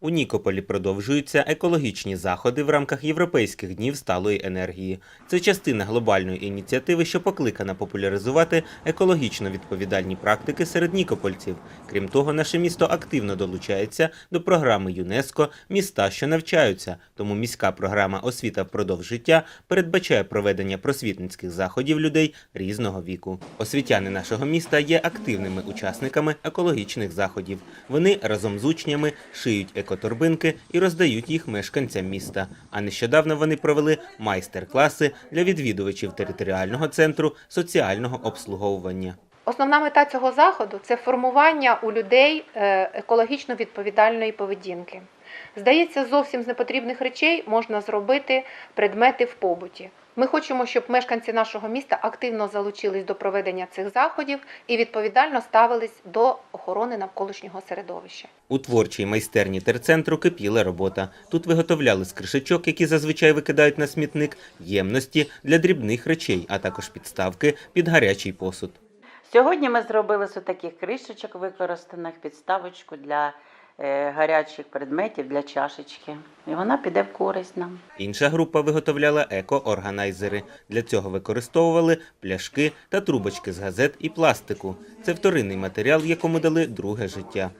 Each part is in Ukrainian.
У Нікополі продовжуються екологічні заходи в рамках Європейських днів сталої енергії. Це частина глобальної ініціативи, що покликана популяризувати екологічно відповідальні практики серед нікопольців. Крім того, наше місто активно долучається до програми ЮНЕСКО Міста, що навчаються. Тому міська програма Освіта впродовж життя передбачає проведення просвітницьких заходів людей різного віку. Освітяни нашого міста є активними учасниками екологічних заходів. Вони разом з учнями шиють екоторбинки і роздають їх мешканцям міста. А нещодавно вони провели майстер-класи для відвідувачів територіального центру соціального обслуговування. Основна мета цього заходу це формування у людей е, екологічно відповідальної поведінки. Здається, зовсім з непотрібних речей можна зробити предмети в побуті. Ми хочемо, щоб мешканці нашого міста активно залучились до проведення цих заходів і відповідально ставились до охорони навколишнього середовища. У творчій майстерні терцентру кипіла робота. Тут виготовляли з кришечок, які зазвичай викидають на смітник, ємності для дрібних речей, а також підставки під гарячий посуд. Сьогодні ми зробили з таких кришечок використаних підставочку для е, гарячих предметів, для чашечки. І вона піде в користь нам. Інша група виготовляла еко-органайзери. Для цього використовували пляшки та трубочки з газет і пластику. Це вторинний матеріал, якому дали друге життя.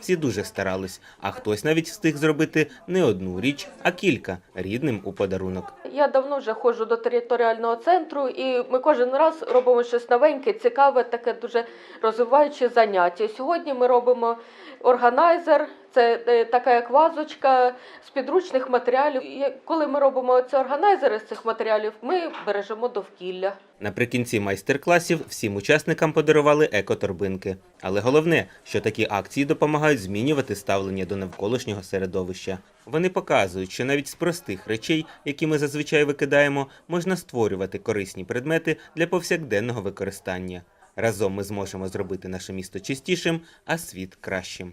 Всі дуже старались, а хтось навіть встиг зробити не одну річ, а кілька рідним у подарунок. Я давно вже ходжу до територіального центру, і ми кожен раз робимо щось новеньке, цікаве, таке дуже розвиваюче заняття. Сьогодні ми робимо органайзер, це е, така як вазочка з підручних матеріалів. І коли ми робимо ці органайзери з цих матеріалів, ми бережемо довкілля. Наприкінці майстер-класів всім учасникам подарували екоторбинки. Але головне, що такі акції допомагають змінювати ставлення до навколишнього середовища. Вони показують, що навіть з простих речей, які ми зазвичай викидаємо, можна створювати корисні предмети для повсякденного використання. Разом ми зможемо зробити наше місто чистішим, а світ кращим.